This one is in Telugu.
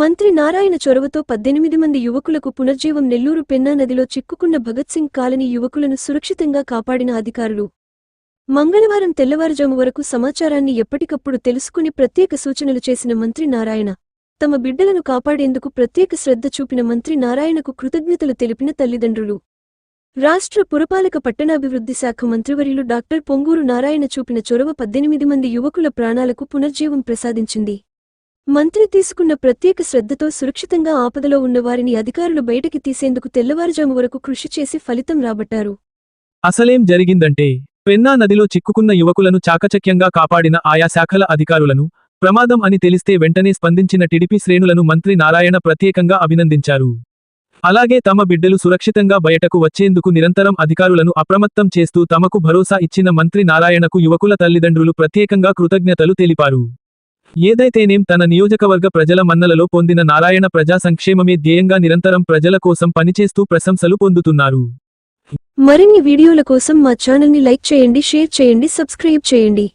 మంత్రి నారాయణ చొరవతో పద్దెనిమిది మంది యువకులకు పునర్జీవం నెల్లూరు పెన్నా నదిలో చిక్కుకున్న భగత్ సింగ్ కాలనీ యువకులను సురక్షితంగా కాపాడిన అధికారులు. మంగళవారం తెల్లవారుజాము వరకు సమాచారాన్ని ఎప్పటికప్పుడు తెలుసుకుని ప్రత్యేక సూచనలు చేసిన మంత్రి నారాయణ తమ బిడ్డలను కాపాడేందుకు ప్రత్యేక శ్రద్ధ చూపిన మంత్రి నారాయణకు కృతజ్ఞతలు తెలిపిన తల్లిదండ్రులు. రాష్ట్ర పురపాలక పట్టణాభివృద్ధి శాఖ మంత్రివర్యులు డాక్టర్ పొంగూరు నారాయణ చూపిన చొరవ పద్దెనిమిది మంది యువకుల ప్రాణాలకు పునర్జీవం ప్రసాదించింది. మంత్రి తీసుకున్న ప్రత్యేక శ్రద్ధతో సురక్షితంగా ఆపదలో ఉన్నవారిని అధికారులు బయటకి తీసేందుకు తెల్లవారుజాము వరకు కృషి చేసి ఫలితం రాబట్టారు. అసలేం జరిగిందంటే పెన్నా నదిలో చిక్కుకున్న యువకులను చాకచక్యంగా కాపాడిన ఆయా శాఖల అధికారులను ప్రమాదం అని తెలిస్తే వెంటనే స్పందించిన టిడిపి శ్రేణులను మంత్రి నారాయణ ప్రత్యేకంగా అభినందించారు. అలాగే తమ బిడ్డలు సురక్షితంగా బయటకు వచ్చేందుకు నిరంతరం అధికారులను అప్రమత్తం చేస్తూ తమకు భరోసా ఇచ్చిన మంత్రి నారాయణకు యువకుల తల్లిదండ్రులు ప్రత్యేకంగా కృతజ్ఞతలు తెలిపారు. ఏదైతేనేం తన నియోజకవర్గ ప్రజల మన్నలలో పొందిన నారాయణ ప్రజా సంక్షేమమే ధ్యేయంగా నిరంతరం ప్రజల కోసం పనిచేస్తూ ప్రశంసలు పొందుతున్నారు. మరిన్ని వీడియోల కోసం మా ఛానల్ని లైక్ చేయండి షేర్ చేయండి సబ్స్క్రైబ్ చేయండి.